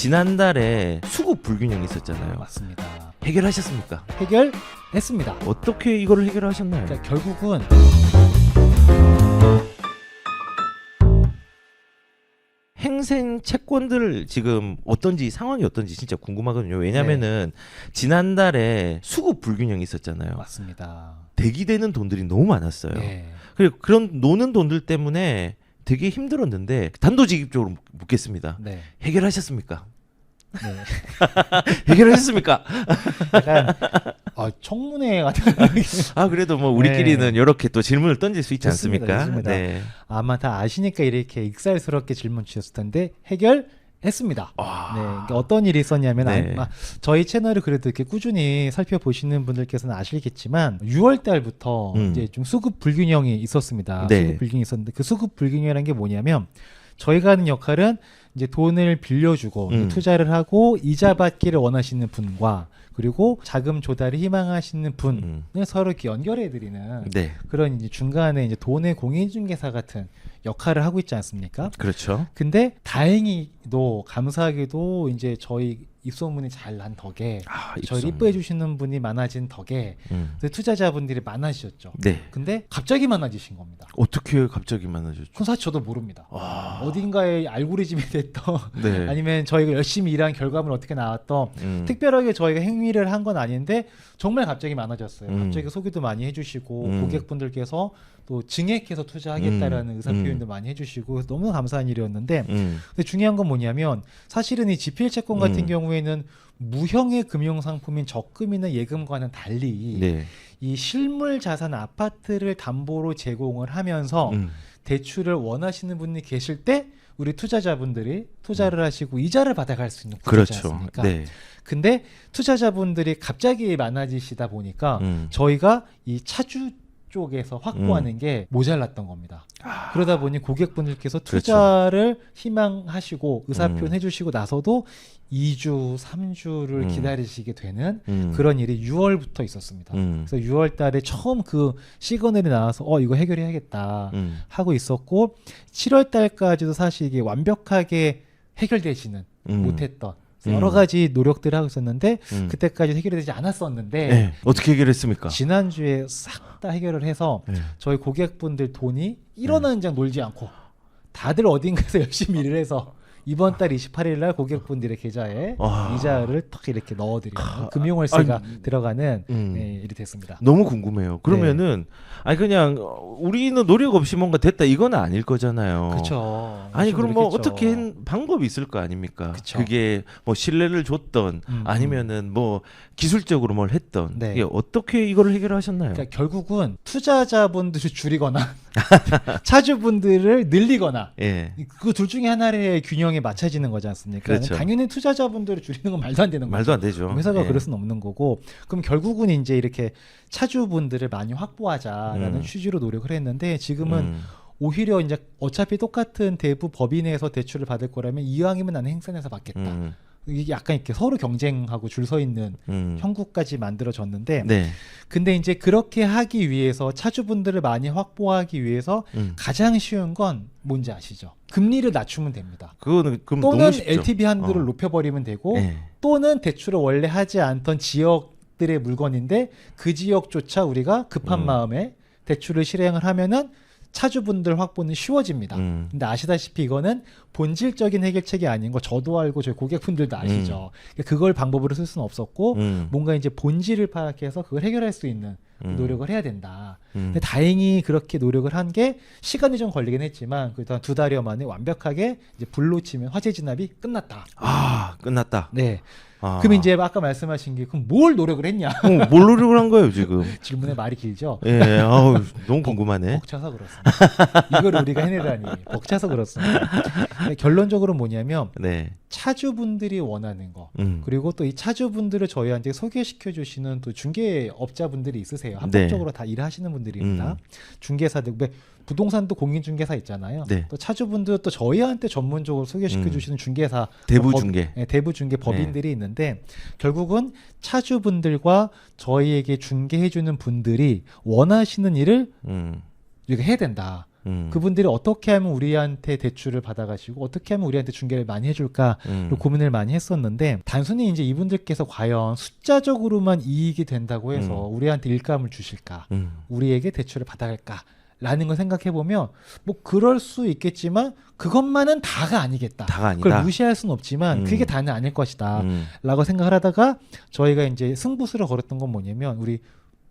지난달에 수급 불균형이 있었잖아요. 맞습니다. 해결하셨습니까? 해결했습니다. 어떻게 이거를 해결하셨나요? 그러니까 결국은 행생 채권들 지금 어떤지 상황이 어떤지 진짜 궁금하거든요. 왜냐면은 지난달에 수급 불균형이 있었잖아요. 맞습니다. 대기되는 돈들이 너무 많았어요. 네. 그리고 그런 노는 돈들 때문에 되게 힘들었는데 단도직입적으로 묻겠습니다. 네. 해결하셨습니까? 네. 해결하셨습니까? 약간 아, 청문회 같은 아 그래도 뭐 우리끼리는 네. 이렇게 또 질문을 던질 수 있지 좋습니다, 않습니까? 좋습니다. 네. 아마 다 아시니까 이렇게 익살스럽게 질문 주셨을 텐데 해결했습니다. 와. 네, 그러니까 어떤 일이 있었냐면 네. 아마 저희 채널을 그래도 이렇게 꾸준히 살펴보시는 분들께서는 아시겠지만 6월 달부터 음. 이제 좀 수급 불균형이 있었습니다. 네. 수급 불균형이 있었는데 그 수급 불균형이라는 게 뭐냐면 저희가 하는 역할은 이제 돈을 빌려주고 음. 투자를 하고 이자 받기를 원하시는 분과 그리고 자금 조달을 희망하시는 분을 음. 서로 이렇게 연결해 드리는 네. 그런 이제 중간에 이제 돈의 공인중개사 같은 역할을 하고 있지 않습니까? 그렇죠. 근데 다행히도 감사하게도 이제 저희 입소문이 잘 난 덕에 아, 입소문. 이뻐해 주시는 분이 많아진 덕에 음. 그 투자자분들이 많아지셨죠. 네. 근데 갑자기 많아지신 겁니다. 어떻게 갑자기? 그건 사실 저도 모릅니다. 와. 어딘가에 알고리즘이 됐던 네. 아니면 저희가 열심히 일한 결과물 어떻게 나왔던 음. 특별하게 저희가 행위를 한 건 아닌데 정말 갑자기 많아졌어요. 음. 갑자기 소개도 많이 해주시고 음. 고객분들께서 또 증액해서 투자하겠다라는 음. 의사 표현도 많이 해주시고 너무 감사한 일이었는데 음. 근데 중요한 건 뭐냐면 사실은 이 지필 채권 같은 음. 경우에는 무형의 금융 상품인 적금이나 예금과는 달리 네. 이 실물 자산 아파트를 담보로 제공을 하면서 음. 대출을 원하시는 분이 계실 때 우리 투자자분들이 투자를 하시고 이자를 받아갈 수 있는 구조지 그렇죠. 않습니까? 네. 근데 투자자분들이 갑자기 많아지시다 보니까 음. 저희가 이 차주 쪽에서 확보하는 게 모자랐던 겁니다. 아. 그러다 보니 고객분들께서 그렇죠. 투자를 희망하시고 의사 음. 표현 해주시고 나서도 2주, 3주를 음. 기다리시게 되는 음. 그런 일이 6월부터 있었습니다. 음. 그래서 6월 달에 처음 그 시그널이 나와서 어 이거 해결해야겠다 음. 하고 있었고 7월 달까지도 사실 이게 완벽하게 해결되지는 음. 못했던 음. 여러 가지 노력들을 하고 있었는데 음. 그때까지 해결이 되지 않았었는데 네. 어떻게 해결했습니까? 지난주에 싹 다 해결을 해서 네. 저희 고객분들 돈이 일어나는 장 놀지 않고 다들 어딘가에서 열심히 일을 해서 이번 달 28일 날 고객분들의 계좌에 아. 이자를 탁 이렇게 넣어드리는 아, 금융월세가 아니, 들어가는 음. 네, 일이 됐습니다. 너무 궁금해요. 그러면은 아니 그냥 어, 우리는 노력 없이 뭔가 됐다 이건 아닐 거잖아요. 그렇죠. 아니 그럼 뭐. 어떻게 한 방법이 있을 거 아닙니까? 그쵸. 게뭐 신뢰를 줬던 음, 아니면은 뭐 기술적으로 뭘 했던 네. 이게 어떻게 이거를 해결하셨나요? 그러니까 결국은 투자자분들을 줄이거나 차주분들을 늘리거나 예. 그둘 중에 하나의 균형 에 맞춰지는 거지 않습니까? 그렇죠. 당연히 투자자분들을 줄이는 건 말도 안 되는 거죠. 말도 안 되죠. 회사가 예. 그럴 수는 없는 거고 그럼 결국은 이제 이렇게 차주분들을 많이 확보하자라는 음. 취지로 노력을 했는데 지금은 음. 오히려 이제 어차피 똑같은 대부 법인에서 대출을 받을 거라면 이왕이면 나는 행선에서 받겠다. 음. 이게 약간 이렇게 서로 경쟁하고 줄 서 있는 음. 형국까지 만들어졌는데 네. 근데 이제 그렇게 하기 위해서 차주분들을 많이 확보하기 위해서 음. 가장 쉬운 건 뭔지 아시죠? 금리를 낮추면 됩니다. 그거는 그럼 또는. LTV 한도를 어. 높여버리면 되고 예. 또는 대출을 원래 하지 않던 지역들의 물건인데 그 지역조차 우리가 급한 음. 마음에 대출을 실행을 하면은 차주분들 확보는 쉬워집니다. 음. 근데 아시다시피 이거는 본질적인 해결책이 아닌 거 저도 알고 저희 고객분들도 아시죠. 그러니까 그걸 방법으로 쓸 수는 없었고 음. 뭔가 이제 본질을 파악해서 그걸 해결할 수 있는 음. 노력을 해야 된다. 음. 근데 다행히 그렇게 노력을 한 게 시간이 좀 걸리긴 했지만 그래도 한 두 달여 만에 완벽하게 이제 불로 치면 화재 진압이 끝났다. 아 끝났다. 네. 아. 그럼 이제 아까 말씀하신 게 그럼 뭘 노력을 했냐? 어, 뭘 노력을 한 거예요 지금? 질문에 말이 길죠. 예, 아우 너무 궁금하네. 벅차서 그렇습니다. 이걸 우리가 해내다니 벅차서 그렇습니다. 결론적으로 뭐냐면 네. 차주분들이 원하는 거 음. 그리고 또 이 차주분들을 저희한테 소개시켜 주시는 또 중개업자분들이 있으세요. 네. 합법적으로 다 일하시는 분들입니다. 음. 중개사들 왜 부동산도 공인중개사 있잖아요. 네. 또 차주분들 또 저희한테 전문적으로 소개시켜 음. 주시는 중개사 대부 법- 중개. 네, 대부 중개 법인들이 있는데 결국은 차주분들과 저희에게 중개해 주는 분들이 원하시는 일을 음. 우리가 해야 된다. 음. 그분들이 어떻게 하면 우리한테 대출을 받아가시고 어떻게 하면 우리한테 중개를 많이 해줄까 음. 고민을 많이 했었는데 단순히 이제 이분들께서 과연 숫자적으로만 이익이 된다고 해서 우리한테 일감을 주실까 음. 우리에게 대출을 받아갈까 라는 걸 생각해 보면 뭐 그럴 수 있겠지만 그것만은 다가 아니겠다. 다가 아니다. 그걸 무시할 수는 없지만 음. 그게 다는 아닐 것이다. 음. 라고 생각을 하다가 저희가 이제 승부수를 걸었던 건 뭐냐면 우리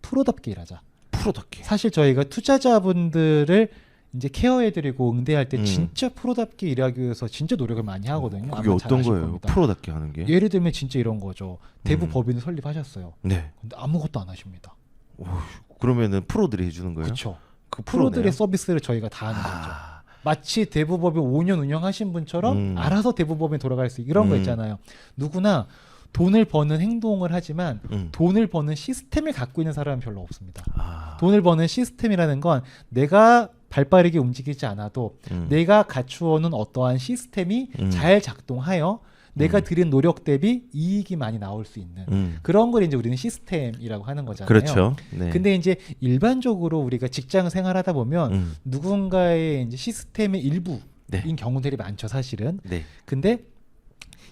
프로답게 일하자. 프로답게. 사실 저희가 투자자분들을 이제 케어해드리고 응대할 때 음. 진짜 프로답게 일하기 위해서 진짜 노력을 많이 하거든요. 그게 어떤 거예요? 겁니다. 프로답게 하는 게? 예를 들면 진짜 이런 거죠. 대부 음. 법인을 설립하셨어요. 네. 근데 아무것도 안 하십니다. 그러면은 프로들이 해주는 거예요? 그렇죠. 그 프로들의 프로네요? 서비스를 저희가 다 하는 거죠. 아, 마치 대부법인 5년 운영하신 분처럼 음. 알아서 대부법인 돌아갈 수 있- 이런 거 음. 있잖아요. 누구나 돈을 버는 행동을 하지만 음. 돈을 버는 시스템을 갖고 있는 사람은 별로 없습니다. 아, 돈을 버는 시스템이라는 건 내가 발빠르게 움직이지 않아도 음. 내가 갖추어 놓은 어떠한 시스템이 음. 잘 작동하여 내가 음. 들인 노력 대비 이익이 많이 나올 수 있는 음. 그런 걸 이제 우리는 시스템이라고 하는 거잖아요. 그렇죠. 네. 근데 이제 일반적으로 우리가 직장 생활하다 보면 음. 누군가의 이제 시스템의 일부인 네. 경우들이 많죠, 사실은. 네. 근데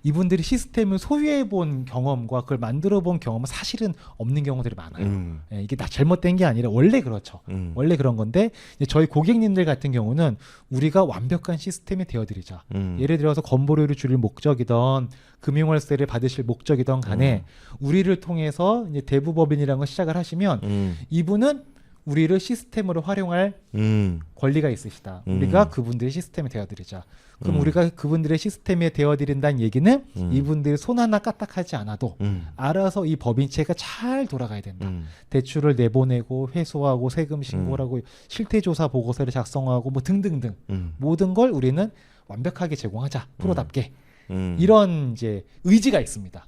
이분들이 시스템을 소유해 본 경험과 그걸 만들어 본 경험은 사실은 없는 경우들이 많아요. 음. 예, 이게 다 잘못된 게 아니라 원래 그렇죠. 음. 원래 그런 건데 저희 고객님들 같은 경우는 우리가 완벽한 시스템이 되어드리자. 음. 예를 들어서 건보료를 줄일 목적이던 금융월세를 받으실 목적이던 간에 우리를 통해서 이제 대부법인이라는 걸 시작을 하시면 음. 이분은 우리를 시스템으로 활용할 음. 권리가 있으시다. 음. 우리가 그분들의 시스템이 되어드리자. 그럼 음. 우리가 그분들의 시스템에 되어드린다는 얘기는 음. 이분들이 손 하나 까딱하지 않아도 음. 알아서 이 법인체가 잘 돌아가야 된다. 음. 대출을 내보내고 회수하고 세금 신고를 하고 실태조사 보고서를 작성하고 뭐 등등등 음. 모든 걸 우리는 완벽하게 제공하자 프로답게 음. 이런 이제 의지가 있습니다.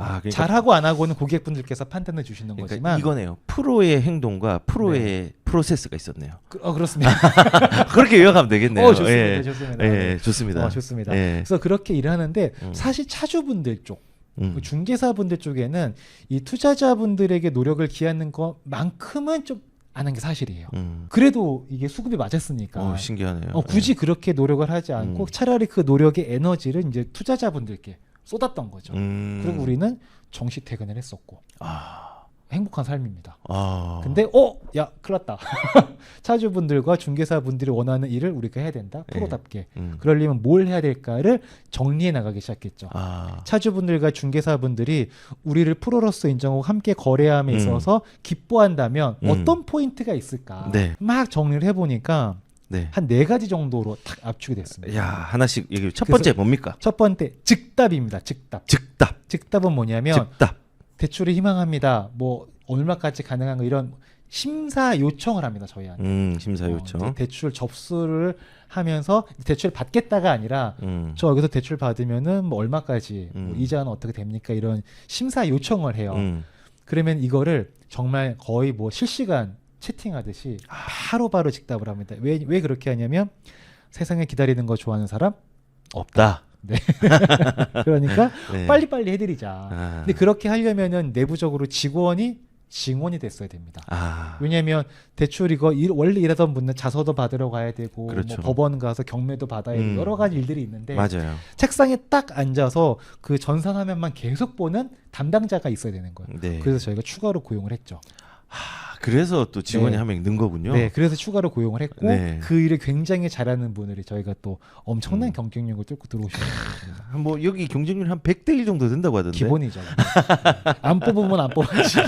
아, 그러니까 잘하고 안 하고는 고객분들께서 판단해 주시는 그러니까 거지만 이거네요. 프로의 행동과 프로의 프로세스가 있었네요. 그, 어, 그렇습니다. 그렇게 이어가면 되겠네요. 어, 좋습니다. 예. 좋습니다. 예, 좋습니다. 어, 좋습니다. 예. 그래서 그렇게 일을 하는데 음. 사실 차주분들 쪽, 음. 그 중개사분들 쪽에는 이 투자자분들에게 노력을 기하는 것만큼은 좀안한게 사실이에요. 음. 그래도 이게 수급이 맞았으니까 어, 신기하네요. 어, 굳이 그렇게 노력을 하지 않고 음. 차라리 그 노력의 에너지를 이제 투자자분들께 쏟았던 거죠. 예. 음. 그리고 우리는 정시 퇴근을 했었고 아. 행복한 삶입니다. 아. 근데 어, 야, 큰일났다. 차주분들과 중개사분들이 원하는 일을 우리가 해야 된다. 프로답게. 음. 그러려면 뭘 해야 될까를 정리해 나가기 시작했죠. 아. 차주분들과 중개사분들이 우리를 프로로서 인정하고 함께 거래함에 음. 있어서 기뻐한다면 음. 어떤 포인트가 있을까? 네. 막 정리를 해 보니까 네. 한네 가지 정도로 딱 압축이 됐습니다. 야, 하나씩 얘기. 첫 번째 뭡니까? 첫 번째 즉답입니다. 즉답. 즉답. 즉답은 뭐냐면 즉답. 대출을 희망합니다. 뭐 얼마까지 가능한 거 이런 심사 요청을 합니다. 저희한테. 음, 심사 어, 요청. 이제 대출 접수를 하면서 대출 받겠다가 아니라 음. 저 여기서 대출 받으면은 뭐 얼마까지 뭐 음. 이자는 어떻게 됩니까 이런 심사 요청을 해요. 음. 그러면 이거를 정말 거의 뭐 실시간 채팅하듯이 아. 바로바로 즉답을 합니다. 왜 왜 그렇게 하냐면 세상에 기다리는 거 좋아하는 사람 없다. 그러니까 네. 빨리빨리 해드리자. 아. 근데 그렇게 하려면은 내부적으로 직원이 증원이 됐어야 됩니다. 아. 왜냐하면 대출 이거 일, 원래 일하던 분은 자서도 받으러 가야 되고 그렇죠. 뭐 법원 가서 경매도 받아야 되고 음. 여러 가지 일들이 있는데 맞아요. 책상에 딱 앉아서 그 전산 화면만 계속 보는 담당자가 있어야 되는 거예요. 네. 그래서 저희가 추가로 고용을 했죠. 아, 그래서 또 직원이 네. 한명 는 거군요. 네, 그래서 추가로 고용을 했고 네. 그 일을 굉장히 잘하는 분들이 저희가 또 엄청난 음. 경쟁력을 뚫고 들어오시는. 한뭐 여기 경쟁률 한 100대 1 정도 된다고 하던데. 기본이죠. 안 뽑으면 안 뽑았지.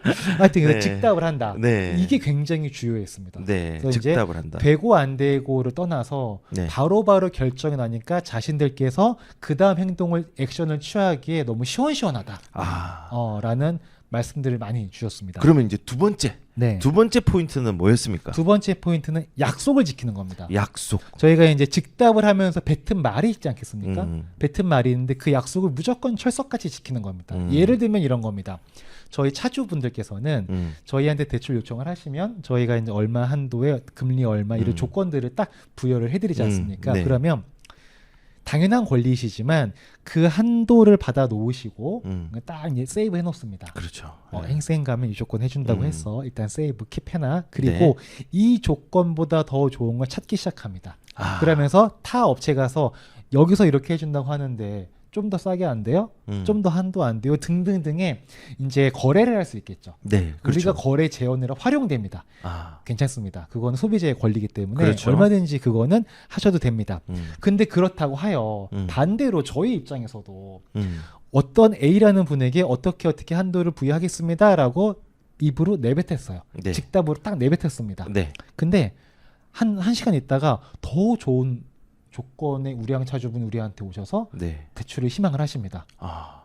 하여튼 네. 직답을 한다. 네. 이게 굉장히 주요했습니다. 네. 그래서 이제 즉답을 한다. 되고 안 되고를 떠나서 네. 바로 바로 결정이 나니까 자신들께서 그 다음 행동을 액션을 취하기에 너무 시원시원하다. 아. 어, 라는 말씀들을 많이 주셨습니다. 그러면 이제 두 번째. 네. 두 번째 포인트는 뭐였습니까? 두 번째 포인트는 약속을 지키는 겁니다. 약속. 저희가 이제 즉답을 하면서 뱉은 말이 있지 않겠습니까? 음. 뱉은 말이 있는데 그 약속을 무조건 철석같이 지키는 겁니다. 음. 예를 들면 이런 겁니다. 저희 차주분들께서는 음. 저희한테 대출 요청을 하시면 저희가 이제 얼마 한도에 금리 얼마 이런 음. 조건들을 딱 부여를 해드리지 음, 않습니까? 네. 그러면 당연한 권리이시지만 그 한도를 받아 놓으시고 음. 딱 이제 세이브 해 놓습니다. 그렇죠. 어, 네. 행생 가면 이 조건 해준다고 음. 해서 일단 세이브 킵해놔. 그리고 이 조건보다 더 좋은 걸 찾기 시작합니다. 아, 그러면서 타 업체 가서 여기서 이렇게 해준다고 하는데 좀 더 싸게 안 돼요? 음. 좀더 한도 안 돼요? 등등등의 이제 거래를 할 수 있겠죠. 네, 그렇죠. 우리가 거래 제어느라 활용됩니다. 아, 괜찮습니다. 그거는 소비자의 권리이기 때문에 그렇죠. 얼마든지 그거는 하셔도 됩니다. 음, 근데 그렇다고 하여 음. 반대로 저희 입장에서도 음, 어떤 A라는 분에게 어떻게 어떻게 한도를 부여하겠습니다라고 입으로 내뱉었어요. 네, 직답으로 딱 내뱉었습니다. 네, 근데 한, 한 시간 있다가 더 좋은 조건의 우량 차주분 우리한테 오셔서 네, 대출을 희망을 하십니다. 아,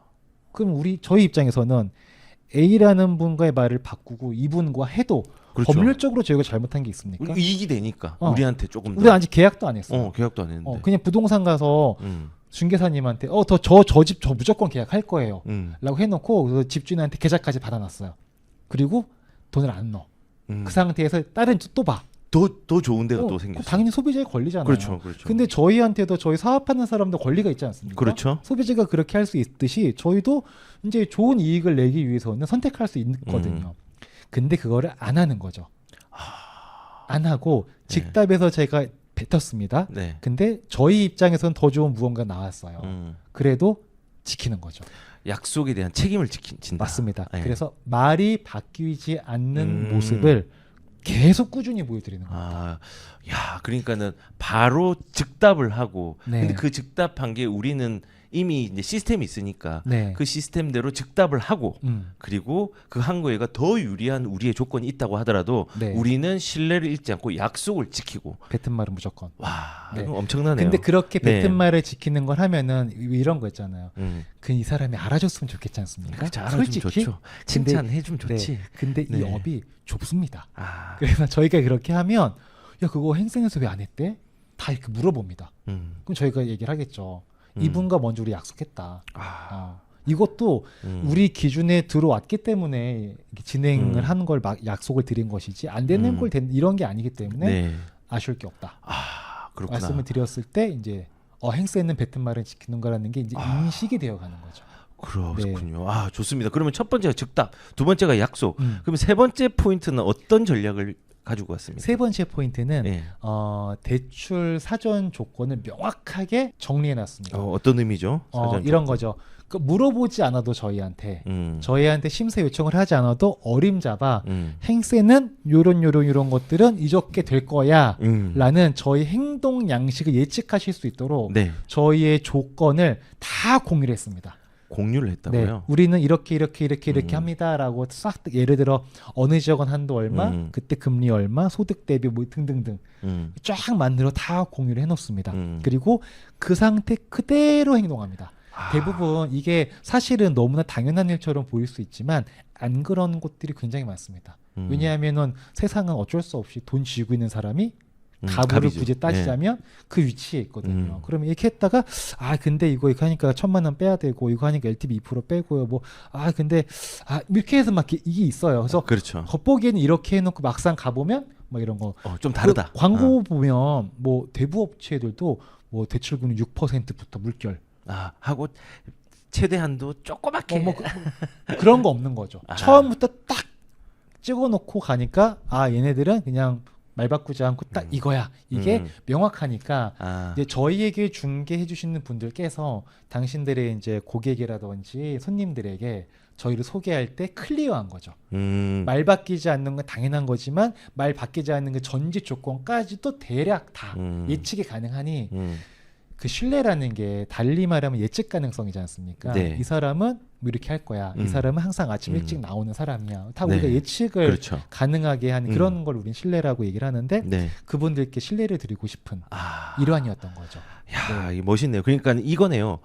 그럼 우리 저희 입장에서는 A라는 분과의 말을 바꾸고 이분과 해도 그렇죠. 법률적으로 저희가 잘못한 게 있습니까? 이익이 되니까 어. 우리한테 조금 더. 우리 아직 계약도 안 했어요. 어, 계약도 안 했는데. 어, 그냥 부동산 가서 음, 중개사님한테 어 더 저 저집저 무조건 계약할 거예요. 음, 라고 해놓고 집주인한테 계좌까지 받아놨어요. 그리고 돈을 안 넣어. 음. 그 상태에서 다른 집또 봐. 더, 더 좋은 데가 어, 또 그거 생겼어. 당연히 소비자의 권리잖아요. 그렇죠, 그렇죠. 근데 저희한테도 저희 사업하는 사람도 권리가 있지 않습니까? 그렇죠. 소비자가 그렇게 할 수 있듯이 저희도 이제 좋은 이익을 내기 위해서는 선택할 수 있거든요. 음. 근데 그거를 안 하는 거죠. 안 하고 네. 직답에서 제가 뱉었습니다. 네. 근데 저희 입장에서는 더 좋은 무언가 나왔어요. 음. 그래도 지키는 거죠. 약속에 대한 책임을 지킨다. 맞습니다. 네. 그래서 말이 바뀌지 않는 음. 모습을 계속 꾸준히 보여드리는 거예요. 아, 야, 그러니까는 바로 즉답을 하고, 네. 근데 그 즉답한 게 우리는 이미 이제 시스템이 있으니까 네. 그 시스템대로 즉답을 하고, 음. 그리고 그 항고에가 더 유리한 우리의 조건이 있다고 하더라도 네. 우리는 신뢰를 잃지 않고 약속을 지키고, 뱉은 말은 무조건. 와, 네. 엄청나네요. 근데 그렇게 뱉은 네. 말을 지키는 걸 하면은 이- 이런 거 있잖아요. 음, 그이 사람이 알아줬으면 좋겠지 않습니까? 그렇죠. 알아주면 좋죠. 칭찬해 주면 좋지. 네. 근데 이 네. 업이 좁습니다. 아, 그래서 저희가 그렇게 하면 야 그거 행생에서 왜 안 했대? 다 이렇게 물어봅니다. 음, 그럼 저희가 얘기를 하겠죠. 음. 이분과 먼저 우리 약속했다. 아, 어. 이것도 음. 우리 기준에 들어왔기 때문에 진행을 음. 하는 걸막 약속을 드린 것이지 안 되는 음. 걸 된, 이런 게 아니기 때문에 네. 아쉬울 게 없다. 아, 그렇구나. 말씀을 드렸을 때 이제 어, 행세는 뱉은 말을 지키는 거라는 게 이제 아. 인식이 되어 가는 거죠. 그렇군요. 아 좋습니다. 그러면 첫 번째가 즉답, 두 번째가 약속. 음. 그럼 세 번째 포인트는 어떤 전략을 가지고 왔습니까? 세 번째 포인트는 예. 어, 대출 사전 조건을 명확하게 정리해 놨습니다. 어, 어떤 의미죠? 어, 사전 이런. 거죠. 그 물어보지 않아도 저희한테 음. 저희한테 심사 요청을 하지 않아도 어림잡아 음. 행세는 요런 요런 요런 것들은 이렇게 될 거야. 음. 라는 저희 행동 양식을 예측하실 수 있도록 네. 저희의 조건을 다 공유를 했습니다. 공유를 네, 했다고요? 우리는 이렇게 이렇게 이렇게 이렇게 음. 합니다라고 싹 예를 들어 어느 지역은 한도 얼마, 음. 그때 금리 얼마, 소득 대비 뭐 등등등 음. 쫙 만들어 다 공유를 해놓습니다. 음. 그리고 그 상태 그대로 행동합니다. 아. 대부분 이게 사실은 너무나 당연한 일처럼 보일 수 있지만 안 그런 곳들이 굉장히 많습니다. 음. 왜냐하면은 세상은 어쩔 수 없이 돈 쥐고 있는 사람이 음, 가부를 갑이죠. 굳이 따지자면 그 위치에 있거든요. 음. 그러면 이렇게 했다가 아 근데 이거 이거 하니까 천만 원 빼야 되고 이거 하니까 LTV 2% 빼고요. 뭐 아 근데 아 이렇게 해서 막 이게- 있어요. 그래서 네. 그렇죠. 겉보기에는 이렇게 해놓고 막상 가보면 막 이런 거 어, 좀 다르다. 그 광고 보면 뭐 대부 업체들도 뭐 대출금리 6%부터 물결 아, 하고 최대한도 조그맣게. 뭐, 뭐 그, 런 거 없는 거죠. 아. 처음부터 딱 찍어놓고 가니까 아 얘네들은 그냥 말 바꾸지 않고 딱 음. 이거야. 이게 음. 명확하니까 아. 이제 저희에게 중개해 주시는 분들께서 당신들의 이제 고객이라든지 손님들에게 저희를 소개할 때 클리어한 거죠. 음. 말 바뀌지 않는 건 당연한 거지만 말 바뀌지 않는 그 전제 조건까지도 대략 다 음. 예측이 가능하니 음. 그 신뢰라는 게 달리 말하면 예측 가능성이지 않습니까? 네. 이 사람은 뭐 이렇게 할 거야. 음. 이 사람은 항상 아침 음. 일찍 나오는 사람이야. 다 네. 우리가 예측을 그렇죠. 가능하게 하는 음. 그런 걸 우리는 신뢰라고 얘기를 하는데 네. 그분들께 신뢰를 드리고 싶은 아. 일환이었던 거죠. 야, 이 멋있네요. 그러니까 이거네요.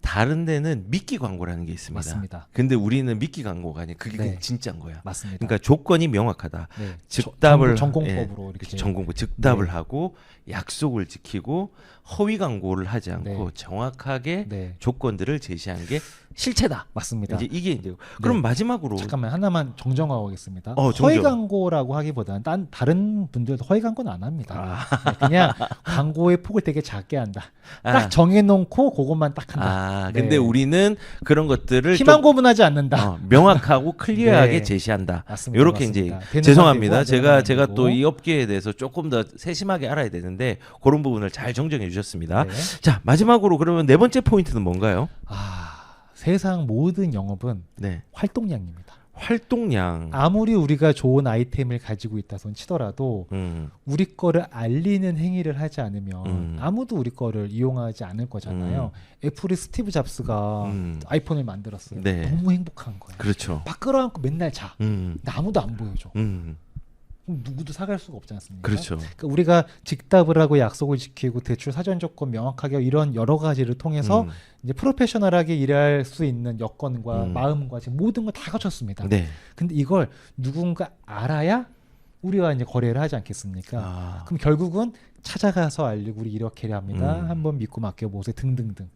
다른 데는 미끼 광고라는 게 있습니다. 맞습니다. 근데 우리는 미끼 광고가 아니라 그게 네. 진짜인 거야. 맞습니다. 그러니까 조건이 명확하다. 네. 즉답을 저- 전공, 예, 이렇게 전공부 즉답을 네. 하고 약속을 지키고 허위 광고를 하지 않고 네. 정확하게 네. 조건들을 제시한 게 실체다. 맞습니다. 이제 이게 이제 그럼 마지막으로 잠깐만 하나만 정정하고 오겠습니다. 어, 정정. 허위 광고라고 하기보다는 딴 다른 분들도 허위 광고는 안 합니다. 아, 네, 그냥 광고의 폭을 되게 작게 한다. 딱 아, 정해놓고 그것만 딱 한다. 아, 네. 근데 우리는 그런 것들을 희망 좀, 고문하지 않는다. 어, 명확하고 클리어하게 네. 제시한다. 맞습니다. 이렇게 맞습니다. 이제 죄송합니다. 제가 안 제가 또건이 업계에 대해서 조금 더 세심하게 알아야 되는데 그런 부분을 잘 정정해 주셨습니다. 네. 자 마지막으로 그러면 네 번째 포인트는 뭔가요? 아, 세상 모든 영업은 네, 활동량입니다. 활동량. 아무리 우리가 좋은 아이템을 가지고 있다 손 치더라도 음, 우리 거를 알리는 행위를 하지 않으면 음. 아무도 우리 거를 이용하지 않을 거잖아요. 애플의 스티브 잡스가 음. 아이폰을 만들었어요. 네. 너무 행복한 거예요. 그렇죠. 막 끌어안고 맨날 자. 음, 근데 아무도 안 보여줘. 음, 누구도 사갈 수가 없지 않습니까? 그렇죠. 그러니까 우리가 직답을 하고 약속을 지키고 대출 사전 조건 명확하게 이런 여러 가지를 통해서 음, 이제 프로페셔널하게 일할 수 있는 여건과 음. 마음과 지금 모든 걸 다 갖췄습니다. 네. 근데 이걸 누군가 알아야 우리와 이제 거래를 하지 않겠습니까? 아, 그럼 결국은 찾아가서 알리고 우리 이렇게 합니다. 음. 한번 믿고 맡겨보세요. 등등등.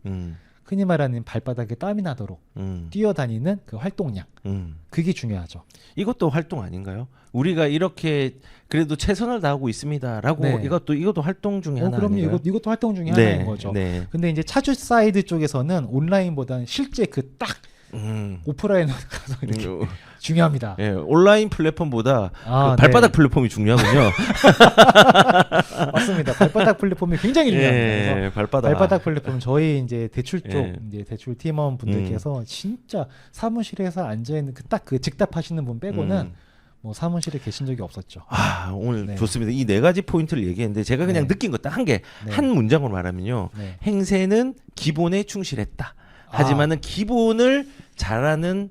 음, 흔히 말하는 발바닥에 땀이 나도록 음, 뛰어다니는 그 활동량. 음. 그게 중요하죠. 이것도 활동 아닌가요? 우리가 이렇게 그래도 최선을 다하고 있습니다라고 네. 이것도 이것도 활동 중에 어, 하나 그럼요. 이것, 이것도 활동 중에 네, 하나인 거죠. 네. 근데 이제 차주 사이드 쪽에서는 온라인보다는 실제 그 딱 음. 오프라인으로 가서 이렇게 음, 중요합니다. 예, 온라인 플랫폼보다 아, 그 발바닥 네. 플랫폼이 중요하군요. 맞습니다. 발바닥 플랫폼이 굉장히 중요합니다. 그래서 예, 발바닥. 발바닥 플랫폼 저희 이제 대출 쪽 예. 이제 대출 팀원 분들께서 진짜 사무실에서 앉아 있는 그 딱 그 직답하시는 분 빼고는 음. 뭐 사무실에 계신 적이 없었죠. 아 오늘 네. 좋습니다. 이 네 가지 포인트를 얘기했는데 제가 그냥 네. 느낀 것 딱한개한 네. 문장으로 말하면요. 네. 행세는 기본에 충실했다. 아. 하지만은 기본을 잘하는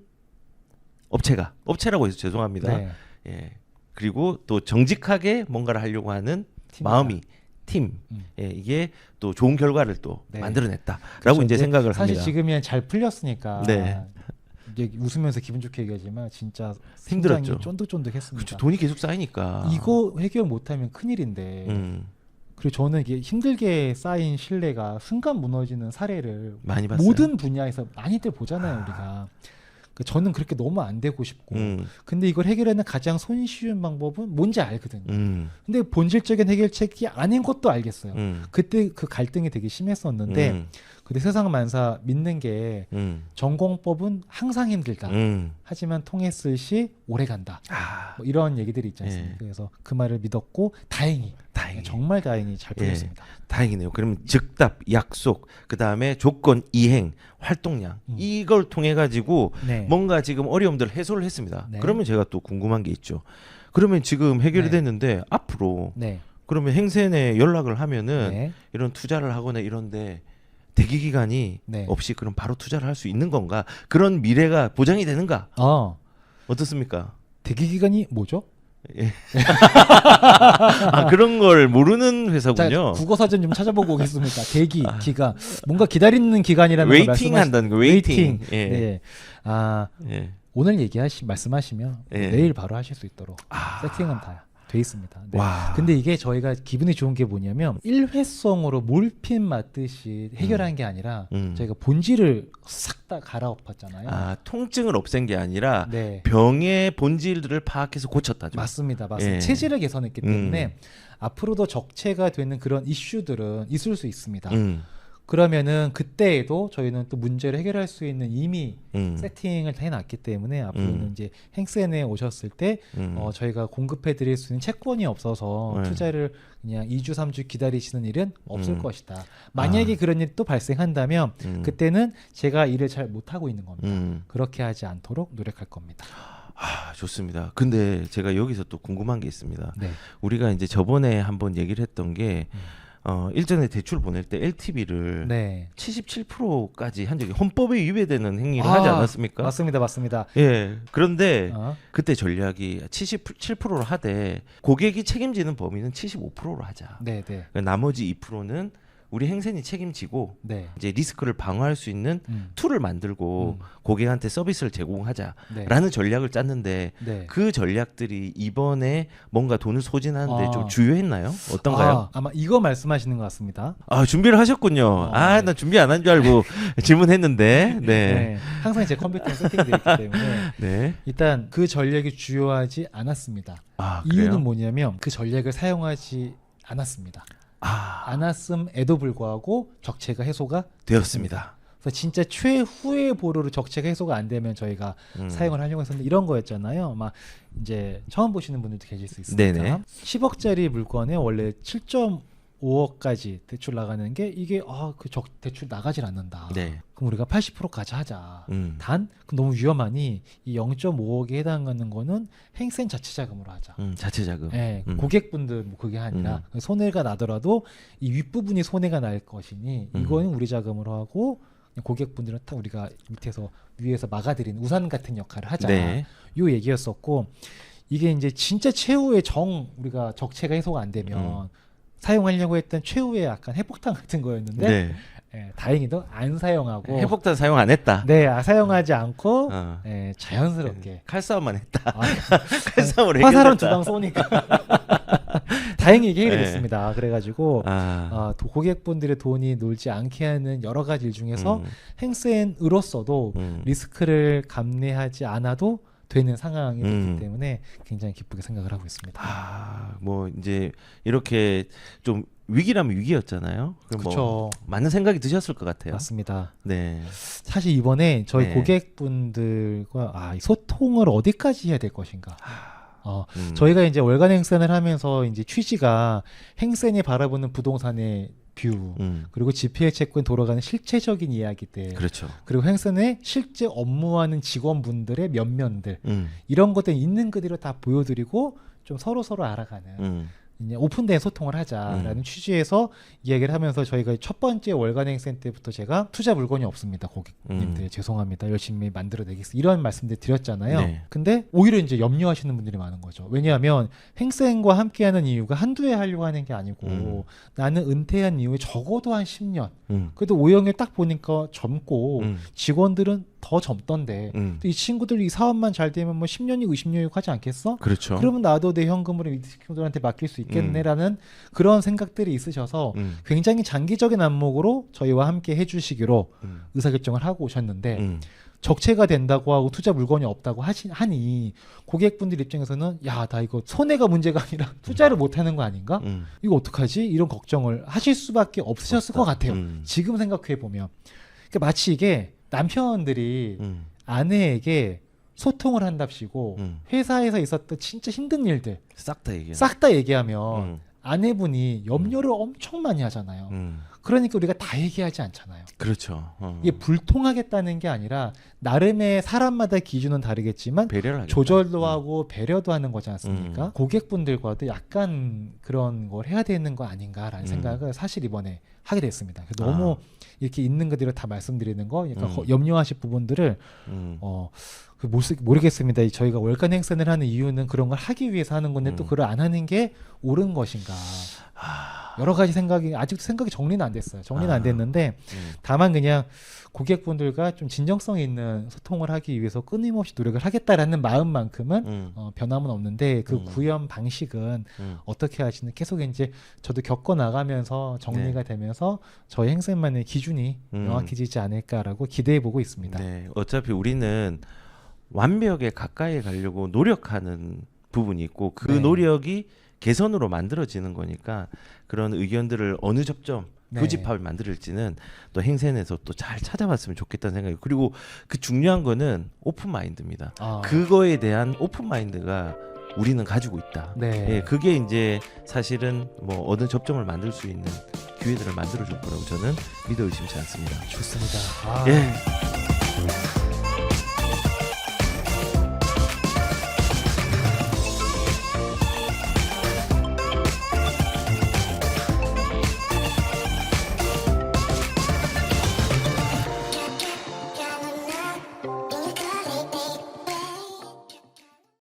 업체가 업체라고 해서 죄송합니다. 네. 예. 그리고 또 정직하게 뭔가를 하려고 하는 팀이다. 마음이 팀 음. 예, 이게 또 좋은 결과를 또 네. 만들어냈다라고 그렇죠. 이제 생각을 사실 합니다. 지금이야 잘 풀렸으니까 네. 웃으면서 기분 좋게 얘기하지만 진짜 힘들었죠. 쫀득쫀득했습니다. 그렇죠. 돈이 계속 쌓이니까. 이거 해결 못하면 큰일인데 음, 그리고 저는 이게 힘들게 쌓인 신뢰가 순간 무너지는 사례를 많이 봤어요. 모든 분야에서 많이들 보잖아요 우리가. 그 저는 그렇게 너무 안 되고 싶고 음, 근데 이걸 해결하는 가장 손쉬운 방법은 뭔지 알거든요. 음, 근데 본질적인 해결책이 아닌 것도 알겠어요. 음, 그때 그 갈등이 되게 심했었는데 음, 근데 세상 만사 믿는 게 음, 전공법은 항상 힘들다. 음. 하지만 통했을 시 오래 간다. 아, 뭐 이런 얘기들이 있지 않습니까? 예. 그래서 그 말을 믿었고 다행히 다행히 정말 다행히 잘 예. 풀렸습니다. 다행이네요. 그러면 즉답, 약속, 그 다음에 조건 이행, 활동량 음. 이걸 통해 가지고 네. 뭔가 지금 어려움들 해소를 했습니다. 네. 그러면 제가 또 궁금한 게 있죠. 그러면 지금 해결이 네. 됐는데 앞으로 네. 그러면 행센에 연락을 하면은 네. 이런 투자를 하거나 이런데 대기 기간이 네. 없이 그럼 바로 투자를 할 수 있는 건가? 그런 미래가 보장이 되는가? 어. 어떻습니까? 대기 기간이 뭐죠? 아 그런 걸 모르는 자, 회사군요. 국어 사전 좀 찾아보고 오겠습니다. 대기 기간. 뭔가 기다리는 기간이라는 걸 웨이팅 말씀하시- 한다는 거. 웨이팅. 예. 네. 아, 예. 오늘 얘기하시 말씀하시면 예. 내일 바로 하실 수 있도록 아. 세팅은 다 돼 있습니다. 네. 와. 근데 이게 저희가 기분이 좋은 게 뭐냐면 일회성으로 몰핀 맞듯이 해결한 게 아니라 음. 저희가 본질을 싹 다 갈아엎었잖아요. 아 통증을 없앤 게 아니라 네. 병의 본질들을 파악해서 고쳤다 죠. 맞습니다. 맞습니다. 예. 체질을 개선했기 때문에 음. 앞으로도 적체가 되는 그런 이슈들은 있을 수 있습니다. 음, 그러면은 그때에도 저희는 또 문제를 해결할 수 있는 이미 음, 세팅을 다 해놨기 때문에 앞으로는 음. 이제 행센에 오셨을 때 음. 어, 저희가 공급해 드릴 수 있는 채권이 없어서 네. 투자를 그냥 2주 3주 기다리시는 일은 없을 음. 것이다. 만약에 아. 그런 일이 또 발생한다면 음. 그때는 제가 일을 잘 못하고 있는 겁니다. 음. 그렇게 하지 않도록 노력할 겁니다. 아 좋습니다. 근데 제가 여기서 또 궁금한 게 있습니다. 네. 우리가 이제 저번에 한번 얘기를 했던 게 음. 어, 일전에 대출 보낼 때 LTV를 네. 77%까지 한 적이 헌법에 위배되는 행위를 아, 하지 않았습니까? 맞습니다. 맞습니다. 예. 그런데 어? 그때 전략이 77%로 하되 고객이 책임지는 범위는 75%로 하자. 네, 네. 그러니까 나머지 2%는 우리 행센이 책임지고 네. 이제 리스크를 방어할 수 있는 음. 툴을 만들고 음. 고객한테 서비스를 제공하자라는 네. 전략을 짰는데 네. 그 전략들이 이번에 뭔가 돈을 소진하는데 아. 좀 주요했나요? 어떤가요? 아, 마 이거 말씀하시는 것 같습니다. 아, 준비를 하셨군요. 어, 아, 네. 나 준비 안 한 줄 알고 질문했는데. 네. 네. 항상 제 컴퓨터에 세팅되어 있기 때문에 네. 일단 그 전략이 주요하지 않았습니다. 아? 이유는 뭐냐면 그 전략을 사용하지 않았습니다. 아, 않았음에도 불구하고 적체가 해소가 되었습니다. 그래서 진짜 최후의 보루로 적체가 해소가 안 되면 저희가 음. 사용을 하려고 했었는데 이런 거였잖아요. 막 이제 처음 보시는 분들도 계실 수 있으니까 네네. 10억짜리 물건에 원래 7.5억까지 대출 나가는 게 이게 아그 대출 나가질 않는다. 네. 그럼 우리가 80%까지 하자. 음. 단 그럼 너무 위험하니 이 0.5억에 해당하는 거는 행센 자체 자금으로 하자. 음, 자체 자금. 예, 음. 고객분들 뭐 그게 아니라 손해가 나더라도 이 윗부분이 손해가 날 것이니 음. 이거는 우리 자금으로 하고 고객분들은 딱 우리가 밑에서 위에서 막아드리는 우산 같은 역할을 하자. 네. 요 얘기였었고 이게 이제 진짜 최후의 정 우리가 적체가 해소가 안 되면 음. 사용하려고 했던 최후의 약간 해폭탄 같은 거였는데 네. 예, 다행히도 안 사용하고 회복단 사용 안 했다. 네 아, 사용하지 않고 어. 예, 자연스럽게 칼싸움만 했다. 아, 칼싸움으로 화살은. 두방 쏘니까 다행히 이게 해결이 네. 됐습니다. 그래가지고 아. 아, 도- 고객분들의 돈이 놀지 않게 하는 여러 가지 일 중에서 음, 행센으로서도 음. 리스크를 감내하지 않아도 되는 상황이 됐기 음. 때문에 굉장히 기쁘게 생각을 하고 있습니다. 아, 뭐 이제 이렇게 좀 위기라면 위기였잖아요. 그럼 뭐 그렇죠. 많은 생각이 드셨을 것 같아요. 맞습니다. 네. 사실 이번에 저희 네. 고객분들과 아, 이 소통을 어디까지 해야 될 것인가. 어, 음. 저희가 이제 월간 행센을 하면서 이제 취지가 행센이 바라보는 부동산의 뷰 음. 그리고 GPL 채권 돌아가는 실체적인 이야기들 그렇죠. 그리고 행센의 실제 업무하는 직원분들의 면면들 음. 이런 것들 있는 그대로 다 보여드리고 좀 서로 서로 알아가는 음. 이제 오픈된 소통을 하자라는 취지에서 이야기를 하면서 저희가 첫 번째 월간 행센 때부터 제가 투자 물건이 없습니다 고객님들 음. 죄송합니다 열심히 만들어내겠습니다 이런 말씀들 드렸잖아요 네. 근데 오히려 이제 염려하시는 분들이 많은 거죠 왜냐하면 행센과 함께하는 이유가 한두 해 하려고 하는 게 아니고 음. 나는 은퇴한 이후에 적어도 한 10년 음. 그래도 오영일 딱 보니까 젊고 음. 직원들은 더 젊던데 음. 이 친구들 이 사업만 잘 되면 뭐 10년이고 20년이고 하지 않겠어? 그렇죠. 그러면 나도 내 현금으로 이 친구들한테 맡길 수 있겠네라는 그런 생각들이 있으셔서 음. 굉장히 장기적인 안목으로 저희와 함께 해주시기로 음. 의사결정을 하고 오셨는데 음. 적체가 된다고 하고 투자 물건이 없다고 하시, 하니 고객분들 입장에서는 야 나 이거 손해가 문제가 아니라 투자를 못하는 거 아닌가? 음. 이거 어떡하지? 이런 걱정을 하실 수밖에 없으셨을 것 같아요. 음. 지금 생각해 보면 그러니까 마치 이게 남편들이 음. 아내에게 소통을 한답시고 음. 회사에서 있었던 진짜 힘든 일들 싹 다 얘기해. 싹다 얘기하면 음. 아내분이 염려를 엄청 많이 하잖아요. 음. 그러니까 우리가 다 얘기하지 않잖아요. 그렇죠. 어. 이게 불통하겠다는 게 아니라 나름의 사람마다 기준은 다르겠지만 배려를 하겠다. 조절도 음. 하고 배려도 하는 거지 않습니까? 음. 고객분들과도 약간 그런 걸 해야 되는 거 아닌가라는 음. 생각을 사실 이번에 하게 됐습니다. 그래서 너무 이렇게 있는 그대로 다 말씀드리는 거, 그러니까 음. 거- 염려하실 부분들을 음. 어, 그 모르, 모르겠습니다. 이 저희가 월간 행선을 하는 이유는 그런 걸 하기 위해서 하는 건데 또 음. 그걸 안 하는 게 옳은 것인가. 여러 가지 생각이 아직도 생각이 정리는 안 됐어요. 정리는 아. 안 됐는데 음. 다만 그냥 고객분들과 좀 진정성 있는 소통을 하기 위해서 끊임없이 노력을 하겠다라는 마음만큼은 음. 어, 변함은 없는데 그 음. 구현 방식은 음. 어떻게 하시는 계속 이제 저도 겪어 나가면서 정리가 되면서 저희 행생만의 기준이 네. 음. 명확해지지 않을까라고 기대해 보고 있습니다. 네, 어차피 우리는 완벽에 가까이 가려고 노력하는 부분이 있고 그 네. 노력이 개선으로 만들어지는 거니까 그런 의견들을 어느 접점 네. 교집합을 만들지는 또 행센에서 또 잘 찾아봤으면 좋겠다는 생각이 그리고 그 중요한 거는 오픈 마인드입니다. 아, 그거에 대한 오픈 마인드가 우리는 가지고 있다. 네. 예, 그게 이제 사실은 뭐 어느 접점을 만들 수 있는 기회들을 만들어 줄 거라고 저는 믿어 의심치 않습니다. 좋습니다. 아, 예,